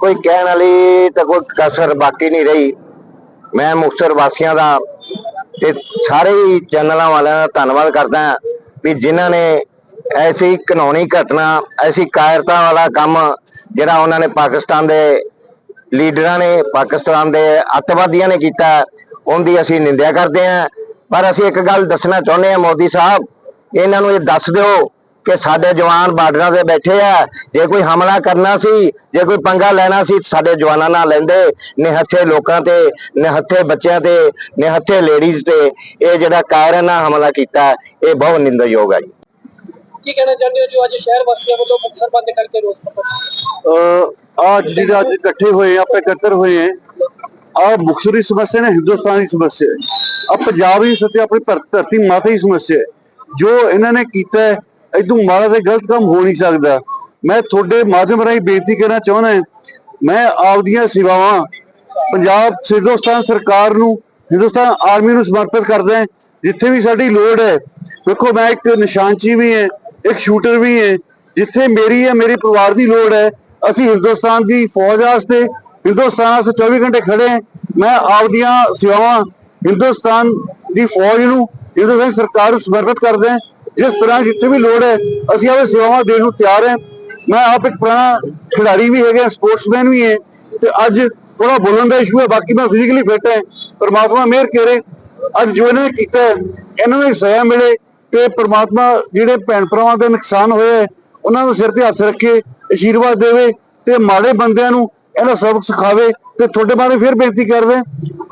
ਕੋਈ ਕਹਿਣ ਵਾਲੀ ਤਾਂ ਕੋਈ ਕਸਰ ਬਾਕੀ ਨਹੀਂ ਰਹੀ। ਮੈਂ ਮੁਕਤਸਰ ਵਾਸੀਆਂ ਦਾ ਤੇ ਸਾਰੇ ਹੀ ਚੈਨਲਾਂ ਵਾਲਿਆਂ ਦਾ ਧੰਨਵਾਦ ਕਰਦਾ ਹਾਂ ਵੀ ਜਿਨ੍ਹਾਂ ਨੇ ਐਸੀ ਕਾਨੂੰਨੀ ਘਟਨਾ, ਐਸੀ ਕਾਇਰਤਾ ਵਾਲਾ ਕੰਮ ਜਿਹੜਾ ਉਹਨਾਂ ਨੇ ਪਾਕਿਸਤਾਨ ਦੇ ਲੀਡਰਾਂ ਨੇ, ਪਾਕਿਸਤਾਨ ਦੇ ਅੱਤਵਾਦੀਆਂ ਨੇ ਕੀਤਾ, ਉਹਦੀ ਅਸੀਂ ਨਿੰਦਿਆ ਕਰਦੇ ਹਾਂ। ਪਰ ਅਸੀਂ ਇੱਕ ਗੱਲ ਦੱਸਣਾ ਚਾਹੁੰਦੇ ਹਾਂ ਮੋਦੀ ਸਾਹਿਬ, ਇਹਨਾਂ ਨੂੰ ਇਹ ਦੱਸ ਦਿਓ ਕਿ ਸਾਡੇ ਜਵਾਨ ਬਾਰਡਰਾਂ ਤੇ ਬੈਠੇ ਆ। ਜੇ ਕੋਈ ਹਮਲਾ ਕਰਨਾ ਸੀ ਜੇ ਕੋਈ ਪੰਗਾ ਲੈਣਾ ਸੀ ਸਾਡੇ ਜਵਾਨਾਂ ਨਾਲ ਲੈਂਦੇ। ਨਿਹੱਥੇ ਲੋਕਾਂ ਤੇ ਨਿਹੱਥੇ ਬੱਚਿਆਂ ਤੇ ਨਿਹੱਥੇ ਲੇਡੀਜ਼ ਤੇ ਇਹ ਜਿਹੜਾ ਕਾਇਰਨ ਨਾਲ ਹਮਲਾ ਕੀਤਾ ਇਹ ਬਹੁਤ ਨਿੰਦਯੋਗ ਹੈ ਜੀ। ਕੀ ਕਹਿਣਾ ਚਾਹੁੰਦੇ ਹੋ ਜੋ? ਅੱਜ ਸ਼ਹਿਰ ਵਾਸੀਆਂ ਵੱਲੋਂ ਮੁਕਤਸਰ ਬੰਦ ਕਰਕੇ ਰੋਸ ਪ੍ਰਦਰਸ਼ਨ ਅੱਜ ਜਿਹੜਾ ਅੱਜ ਇਕੱਠੇ ਹੋਏ ਆ, ਆਪਾਂ ਇਕੱਤਰ ਹੋਏ ਆ ਆ ਮੁਕਸਰੀ ਸਮੱਸਿਆ ਨੇ ਹਿੰਦੁਸਤਾਨ ਦੀ ਸਮੱਸਿਆ ਹੈ। ਆ ਪੰਜਾਬ ਦੀ ਸੱਤੇ ਆਪਣੀ ਧਰ- ਧਰਤੀ ਮਾਤਾ ਦੀ ਸਮੱਸਿਆ ਜੋ ਇਹਨਾਂ ਨੇ ਕੀਤਾ ਹੈ ਇਦੋਂ ਮਾੜਾ ਤੇ ਗਲਤ ਕੰਮ ਹੋ ਨਹੀਂ ਸਕਦਾ। ਮੈਂ ਤੁਹਾਡੇ ਮਾਧਿਅਮ ਰਾਹੀਂ ਬੇਨਤੀ ਕਰਨਾ ਚਾਹੁੰਦਾ ਮੈਂ ਆਪਦੀਆਂ ਸੇਵਾਵਾਂ ਪੰਜਾਬ ਹਿੰਦੁਸਤਾਨ ਸਰਕਾਰ ਨੂੰ, ਹਿੰਦੁਸਤਾਨ ਆਰਮੀ ਨੂੰ ਸਮਰਪਿਤ ਕਰਦਾ ਹਾਂ, ਜਿੱਥੇ ਵੀ ਸਾਡੀ ਲੋੜ ਹੈ। ਵੇਖੋ ਮੈਂ ਇੱਕ ਨਿਸ਼ਾਨਚੀ ਵੀ ਹੈ, ਇੱਕ ਸ਼ੂਟਰ ਵੀ ਹੈ, ਜਿੱਥੇ ਮੇਰੀ ਹੈ ਮੇਰੇ ਪਰਿਵਾਰ ਦੀ ਲੋੜ ਹੈ। ਅਸੀਂ ਹਿੰਦੁਸਤਾਨ ਦੀ ਫੌਜ ਵਾਸਤੇ ਹਿੰਦੁਸਤਾਨ ਵਾਸਤੇ 24 ਘੰਟੇ ਖੜੇ ਹਾਂ। ਮੈਂ ਆਪਦੀਆਂ ਸੇਵਾਵਾਂ ਹਿੰਦੁਸਤਾਨ ਦੀ ਫੌਜ ਨੂੰ, ਹਿੰਦੁਸਤਾਨ ਸਰਕਾਰ ਨੂੰ ਸਮਰਪਿਤ ਕਰਦਾ ਹਾਂ। ਜਿਸ ਤਰ੍ਹਾਂ ਜਿੱਥੇ ਵੀ ਲੋੜ ਹੈ ਅਸੀਂ ਆਪਣੀ ਸੇਵਾਵਾਂ ਦੇਣ ਨੂੰ ਤਿਆਰ ਹਾਂ। ਮੈਂ ਆਪ ਇੱਕ ਪੁਰਾਣਾ ਖਿਡਾਰੀ ਵੀ ਹੈਗਾ ਸਪੋਰਟਸਮੈਨ ਵੀ ਹੈ। ਤੇ ਅੱਜ ਥੋੜਾ ਬੋਲਣ ਦਾ ਇਸ਼ੂ ਹੈ ਬਾਕੀ ਮੈਂ ਫਿਜ਼ੀਕਲੀ ਫਿੱਟ ਹਾਂ। ਪਰਮਾਤਮਾ ਮਿਹਰ ਕਰੇ। ਅੱਜ ਜੋ ਇਹਨਾਂ ਨੇ ਕੀਤਾ ਇਹਨਾਂ ਨੂੰ ਸਜ਼ਾ ਮਿਲੇ ਤੇ ਪਰਮਾਤਮਾ ਜਿਹੜੇ ਭੈਣ ਭਰਾਵਾਂ ਦੇ ਨੁਕਸਾਨ ਹੋਏ ਹੈ, ਉਹਨਾਂ ਨੂੰ ਸਿਰ ਤੇ ਹੱਥ ਰੱਖੇ ਅਸ਼ੀਰਵਾਦ ਦੇਵੇ ਤੇ ਮਾੜੇ ਬੰਦਿਆਂ ਨੂੰ ਇਹਨਾਂ ਸਬਕ ਸਿਖਾਵੇ ਤੇ ਤੁਹਾਡੇ ਬਾਰੇ ਫਿਰ ਬੇਨਤੀ ਕਰਦੇ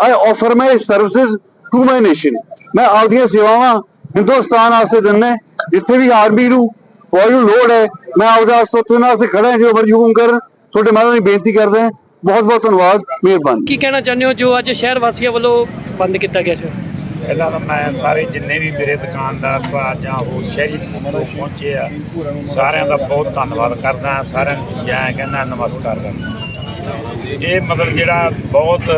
I offer my services to my nation ਮੈਂ ਆਪਦੀਆਂ ਸੇਵਾਵਾਂ ਹਿੰਦੁਸਤਾਨ ਵਾਸਤੇ ਦਿੰਨੇ ਜਿੱਥੇ ਵੀ ਆਰਮੀ ਨੂੰ ਫੌਜ ਨੂੰ ਲੋੜ ਹੈ। ਮੈਂ ਆਪਦਾ ਵਾਸਤੇ ਉੱਥੇ ਨਾਲ ਖੜਾ ਹਾਂ ਜੋ ਮਰਜ਼ੀ ਹੁਕਮ ਕਰਨ। ਤੁਹਾਡੇ ਮਾਰੇ ਦੀ ਬੇਨਤੀ ਕਰਦੇ ਹਾਂ। ਬਹੁਤ ਬਹੁਤ ਧੰਨਵਾਦ ਮਿਹਰਬਾਨੀ। ਕੀ ਕਹਿਣਾ ਚਾਹੁੰਦੇ ਹੋ ਜੋ ਅੱਜ ਸ਼ਹਿਰ ਵਾਸੀਆਂ ਵੱਲੋਂ ਬੰਦ ਕੀਤਾ ਗਿਆ ਸੀ? ਪਹਿਲਾਂ ਤਾਂ ਮੈਂ ਸਾਰੇ ਜਿੰਨੇ ਵੀ ਮੇਰੇ ਦੁਕਾਨਦਾਰ ਭਰਾ ਜਾਂ ਹੋਰ ਸ਼ਹਿਰੀ ਲੋਕ ਪਹੁੰਚੇ ਆ ਸਾਰਿਆਂ ਦਾ ਬਹੁਤ ਧੰਨਵਾਦ ਕਰਦਾ ਹਾਂ। ਸਾਰਿਆਂ ਨੂੰ ਜੈ ਕਹਿੰਦਾ ਨਮਸਕਾਰ ਕਰਦਾ ਇਹ ਮਤਲਬ ਜਿਹੜਾ ਬਹੁਤ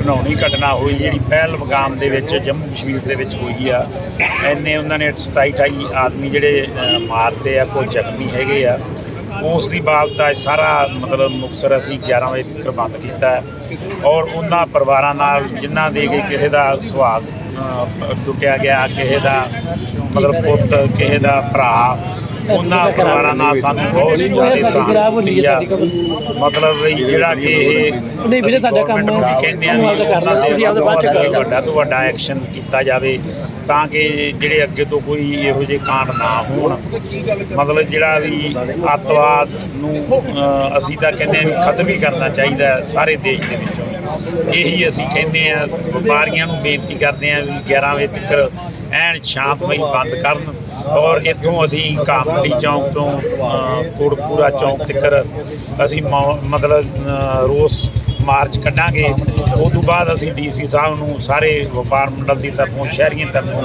ਘਿਨਾਉਣੀ ਘਟਨਾ ਹੋਈ, ਜਿਹੜੀ ਪਹਿਲ ਮਕਾਮ ਦੇ ਵਿੱਚ, ਜੰਮੂ ਕਸ਼ਮੀਰ ਦੇ ਵਿੱਚ ਹੋਈ ਆ। ਐਨੇ ਉਹਨਾਂ ਨੇ 27 28 ਆਦਮੀ ਜਿਹੜੇ ਮਾਰਤੇ ਆ, ਕੋਈ ਜ਼ਖਮੀ ਹੈਗੇ ਆ। ਉਸ ਦੀ ਬਾਬਤ ਅੱਜ ਸਾਰਾ ਮਤਲਬ ਮੁਕਤਸਰ ਅਸੀਂ 11 ਵਜੇ ਤੱਕ ਬੰਦ ਕੀਤਾ ਔਰ ਉਹਨਾਂ ਪਰਿਵਾਰਾਂ ਨਾਲ ਜਿਨ੍ਹਾਂ ਦੇ ਕਿ ਕਿਸੇ ਦਾ ਸੁਹਾਗ ਟੁੱਟਿਆ ਗਿਆ ਕਿਸੇ ਦਾ ਮਤਲਬ ਪੁੱਤ ਕਿਸੇ ਦਾ ਭਰਾ ਉਹਨਾਂ ਪਰਿਵਾਰਾਂ ਨਾਲ ਸਾਨੂੰ ਬਹੁਤ ਜ਼ਿਆਦਾ ਸਹਾਨੁਭੂਤੀ ਆ ਮਤਲਬ ਜਿਹੜਾ ਕਿ ਇਹ ਨਹੀਂ ਵੀਰੇ, ਸਾਡਾ ਕੰਮ ਕਹਿੰਦੇ ਆ ਵੀ। ਉਹਨਾਂ ਕਰੋ। ਵੱਡਾ ਤੋਂ ਵੱਡਾ ਐਕਸ਼ਨ ਕੀਤਾ ਜਾਵੇ ਤਾਂ ਕਿ ਜਿਹੜੇ ਅੱਗੇ ਤੋਂ ਕੋਈ ਇਹੋ ਜਿਹੇ ਕਾਂਡ ਨਾ ਹੋਣ। ਮਤਲਬ ਜਿਹੜਾ ਵੀ ਅੱਤਵਾਦ ਨੂੰ ਅਸੀਂ ਤਾਂ ਕਹਿੰਦੇ ਆ ਵੀ ਖਤਮ ਹੀ ਕਰਨਾ ਚਾਹੀਦਾ ਸਾਰੇ ਦੇਸ਼ ਦੇ ਵਿੱਚੋਂ। ਇਹੀ ਅਸੀਂ ਕਹਿੰਦੇ ਆ ਵਪਾਰੀਆਂ ਨੂੰ ਬੇਨਤੀ ਕਰਦੇ ਆ ਵੀ 11 ਵਜੇ ਤੱਕ ਐਨ ਸ਼ਾਂਤਮਈ ਬੰਦ ਕਰਨ ਔਰ ਇੱਥੋਂ ਅਸੀਂ ਕਾਮੜੀ ਚੌਂਕ ਤੋਂ ਅ, ਕੋਟਪੂਰਾ ਚੌਂਕ ਤੱਕ ਅਸੀਂ ਮੌ- ਮਤਲਬ ਰੋਸ ਮਾਰਚ ਕੱਢਾਂਗੇ। ਉਸ ਤੋਂ ਬਾਅਦ ਅਸੀਂ ਡੀਸੀ ਸਾਹਿਬ ਨੂੰ ਸਾਰੇ ਵਪਾਰ ਮੰਡਲ ਦੀ ਤਰਫੋਂ ਸ਼ਹਿਰੀਆਂ ਤਰਫੋਂ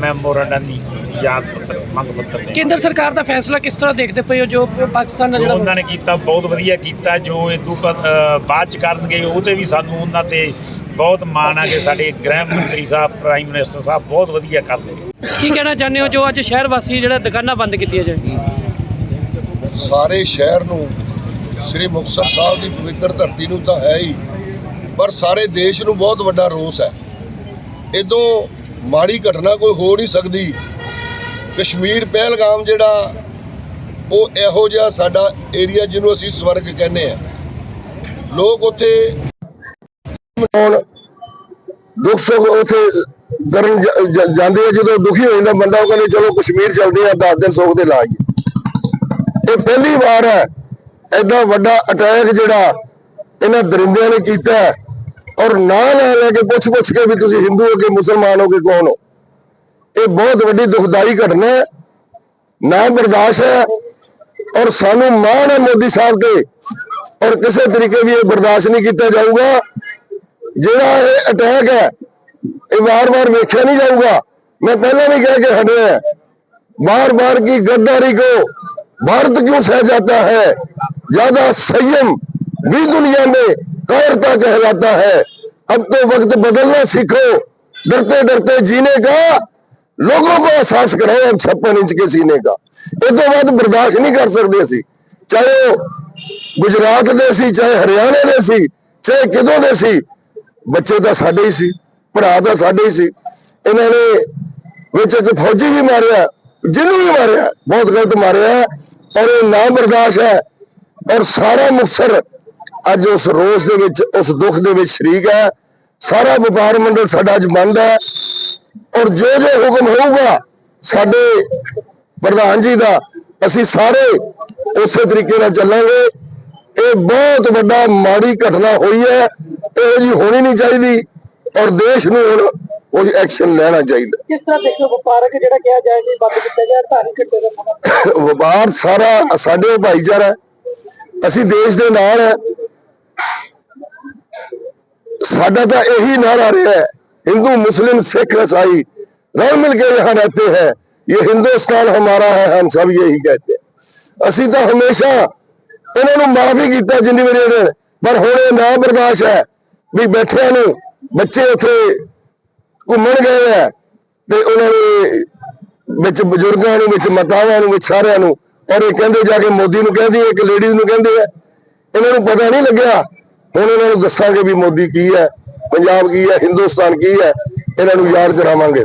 ਮੈਮੋਰੰਡਮ ਦੀ ਯਾਦ ਪੱਤਰ ਮੰਗ ਪੱਤਰ ਦੇ ਕੇਂਦਰ ਸਰਕਾਰ ਦਾ ਫੈਸਲਾ ਕਿਸ ਤਰ੍ਹਾਂ ਦੇਖਦੇ ਪਏ ਹੋ? ਜੋ ਪਾਕਿਸਤਾਨ ਦਾ ਜਿਹੜਾ ਉਹਨਾਂ ਨੇ ਕੀਤਾ ਬਹੁਤ ਵਧੀਆ ਕੀਤਾ। ਜੋ ਇਹ ਤੋਂ ਬਾਅਦ ਚ ਕਰਨਗੇ ਉਹ ਤੇ ਵੀ ਸਾਨੂੰ ਉਹਨਾਂ ਤੇ ਬਹੁਤ ਮਾਣ ਆ ਕਿ ਸਾਡੇ ਗ੍ਰਹਿ ਮੰਤਰੀ ਸਾਹਿਬ ਪ੍ਰਾਈਮ ਮਿਨਿਸਟਰ ਸਾਹਿਬ ਬਹੁਤ ਵਧੀਆ ਕਰਦੇ ਕੀ ਕਹਿਣਾ ਚਾਹੁੰਦੇ ਹੋ? ਜੋ ਅੱਜ ਸ਼ਹਿਰ ਵਾਸੀ ਜਿਹੜਾ ਦੁਕਾਨਾਂ ਬੰਦ ਕੀਤੀਆਂ ਜਾਏ ਸਾਰੇ ਸ਼ਹਿਰ ਨੂੰ ਸ੍ਰੀ ਮੁਕਤਸਰ ਸਾਹਿਬ ਦੀ ਪਵਿੱਤਰ ਧਰਤੀ ਨੂੰ ਤਾਂ ਹੈ ਹੀ, ਪਰ ਸਾਰੇ ਦੇਸ਼ ਨੂੰ ਬਹੁਤ ਵੱਡਾ ਰੋਸ ਹੈ। ਇਦੋਂ ਮਾੜੀ ਘਟਨਾ ਕੋਈ ਹੋ ਨਹੀਂ ਸਕਦੀ। ਕਸ਼ਮੀਰ ਪਹਿਲਗਾਮ ਜਿਹੜਾ, ਉਹ ਇਹੋ ਜਿਹਾ ਸਾਡਾ ਏਰੀਆ ਜਿਹਨੂੰ ਅਸੀਂ ਸਵਰਗ ਕਹਿੰਦੇ ਆ ਲੋਕ ਉੱਥੇ ਦੁੱਖ ਸੁੱਖ ਉਥੇ ਕਰਨ ਜਾਂਦੇ ਆ, ਜਦੋਂ ਦੁਖੀ ਹੋ ਜਾਂਦਾ ਬੰਦਾ, ਉਹ ਕਹਿੰਦੇ, ਚਲੋ ਕਸ਼ਮੀਰ ਚਲਦੇ ਆ 10 ਦਿਨ ਸੁੱਖ ਦੇ ਲਾ ਇਹ ਪਹਿਲੀ ਵਾਰ ਹੈ ਐਡਾ ਵੱਡਾ ਅਟੈਕ ਜਿਹੜਾ ਇਹਨਾਂ ਦਰਿੰਦਿਆਂ ਨੇ ਕੀਤਾ ਹੈ ਔਰ ਨਾਂ ਲੈ ਲੈ ਕੇ ਪੁੱਛ ਪੁੱਛ ਕੇ ਵੀ ਤੁਸੀਂ ਹਿੰਦੂ ਹੋ ਕਿ ਮੁਸਲਮਾਨ ਹੋ ਕਿ ਕੌਣ ਹੋ ਇਹ ਬਹੁਤ ਵੱਡੀ ਦੁਖਦਾਈ ਘਟਨਾ ਹੈ ਨਾ ਬਰਦਾਸ਼ਤ ਹੈ ਔਰ ਸਾਨੂੰ ਮਾਣ ਹੈ ਮੋਦੀ ਸਾਹਿਬ ਤੇ ਔਰ ਕਿਸੇ ਤਰੀਕੇ ਵੀ ਇਹ ਬਰਦਾਸ਼ਤ ਨਹੀਂ ਕੀਤਾ ਜਾਊਗਾ ਜਿਹੜਾ ਇਹ ਅਟੈਕ ਹੈ ਇਹ ਵਾਰ-ਵਾਰ ਵੇਖਿਆ ਨਹੀਂ ਜਾਊਗਾ मैं पहले भी कह के हटे हैं बार बार की गद्दारी को भारत क्यों सह जाता है ज्यादा संयम भी दुनिया में कायरता कहलाता है अब तो वक्त बदलना सीखो डरते डरते जीने का लोगों को एहसास कराओ अब छप्पन इंच के सीने का ये तो बात बर्दाश्त नहीं कर सकते ਅਸੀਂ ਚਾਹੇ ਉਹ ਗੁਜਰਾਤ ਦੇ ਸੀ ਚਾਹੇ ਹਰਿਆਣਾ ਦੇ ਸੀ ਚਾਹੇ ਕਿਦੋਂ ਦੇ ਸੀ ਬੱਚੇ ਤਾਂ ਸਾਡੇ ਹੀ ਸੀ ਭਰਾ ਤਾਂ ਸਾਡੇ ਹੀ ਸੀ ਇਹਨਾਂ ਨੇ ਵਿੱਚ ਇੱਕ ਫੌਜੀ ਵੀ ਮਾਰਿਆ ਜਿਹਨੂੰ ਵੀ ਮਾਰਿਆ ਬਹੁਤ ਗਲਤ ਮਾਰਿਆ ਔਰ ਇਹ ਨਾ ਬਰਦਾਸ਼ਤ ਹੈ ਔਰ ਸਾਰਾ ਮੁਕਤਸਰ ਅੱਜ ਉਸ ਰੋਸ ਦੇ ਵਿੱਚ ਉਸ ਦੁੱਖ ਦੇ ਵਿੱਚ ਸ਼ਰੀਕ ਹੈ। ਸਾਰਾ ਵਪਾਰ ਮੰਡਲ ਸਾਡਾ ਅੱਜ ਬੰਦ ਹੈ। ਔਰ ਜੋ ਜੋ ਹੁਕਮ ਹੋਊਗਾ ਸਾਡੇ ਪ੍ਰਧਾਨ ਜੀ ਦਾ ਅਸੀਂ ਸਾਰੇ ਉਸੇ ਤਰੀਕੇ ਨਾਲ ਚੱਲਾਂਗੇ। ਇਹ ਬਹੁਤ ਵੱਡਾ ਮਾੜੀ ਘਟਨਾ ਹੋਈ ਹੈ। ਇਹੋ ਜੀ ਹੋਣੀ ਨਹੀਂ ਚਾਹੀਦੀ ਔਰ ਦੇਸ਼ ਨੂੰ ਹੁਣ ਉਹ ਐਕਸ਼ਨ ਲੈਣਾ ਚਾਹੀਦਾ। ਕਿਸ ਤਰ੍ਹਾਂ ਦੇਖੋ ਵਪਾਰਕ ਜਿਹੜਾ ਕਿਹਾ ਜਾਏ ਕਿ ਬੰਦ ਕੀਤਾ ਜਾਏ ਧਾਰਮਿਕ ਘਟਨਾ ਦਾ ਵਪਾਰ ਸਾਰਾ ਸਾਡੇ ਭਾਈਚਾਰਾ। ਅਸੀਂ ਦੇਸ਼ ਦੇ ਨਾਲ ਹੈ। ਸਾਡਾ ਤਾਂ ਇਹੀ ਨਾਰਾ ਰਿਹਾ ਹੈ। ਹਿੰਦੂ, ਮੁਸਲਿਮ, ਸਿੱਖ, ਇਸਾਈ ਰਲ ਮਿਲ ਕੇ ਯਹਾਂ ਰਹਤੇ ਹੈ। ਇਹ ਹਿੰਦੁਸਤਾਨ ਹਮਾਰਾ ਹੈ, ਹਮ ਸਭ ਇਹੀ ਕਹਤੇ ਅਸੀਂ ਤਾਂ ਹਮੇਸ਼ਾ ਇਹਨਾਂ ਨੂੰ ਮਾਫੀ ਕੀਤਾ ਜਿੰਨੀ ਵਾਰੀ ਇਹਨਾਂ ਪਰ ਹੁਣ ਇਹ ਨਾ ਬਰਦਾਸ਼ ਹੈ ਵੀ ਬੈਠਿਆਂ ਨੂੰ ਬੱਚੇ ਉੱਥੇ ਘੁੰਮਣ ਗਏ ਆ ਤੇ ਉਹਨਾਂ ਨੇ ਵਿੱਚ ਬਜ਼ੁਰਗਾਂ ਨੂੰ, ਵਿੱਚ ਮਾਤਾਵਾਂ ਨੂੰ, ਵਿੱਚ ਸਾਰਿਆਂ ਨੂੰ ਔਰ ਇਹ ਕਹਿੰਦੇ ਜਾ ਕੇ ਮੋਦੀ ਨੂੰ ਕਹਿੰਦੀ ਹੈ ਇੱਕ ਲੇਡੀਜ਼ ਨੂੰ ਕਹਿੰਦੇ ਆ। ਇਹਨਾਂ ਨੂੰ ਪਤਾ ਨਹੀਂ ਲੱਗਿਆ। ਹੁਣ ਇਹਨਾਂ ਨੂੰ ਦੱਸਾਂਗੇ ਵੀ ਮੋਦੀ ਕੀ ਹੈ, ਪੰਜਾਬ ਕੀ ਹੈ, ਹਿੰਦੁਸਤਾਨ ਕੀ ਹੈ। ਇਹਨਾਂ ਨੂੰ ਯਾਦ ਕਰਾਵਾਂਗੇ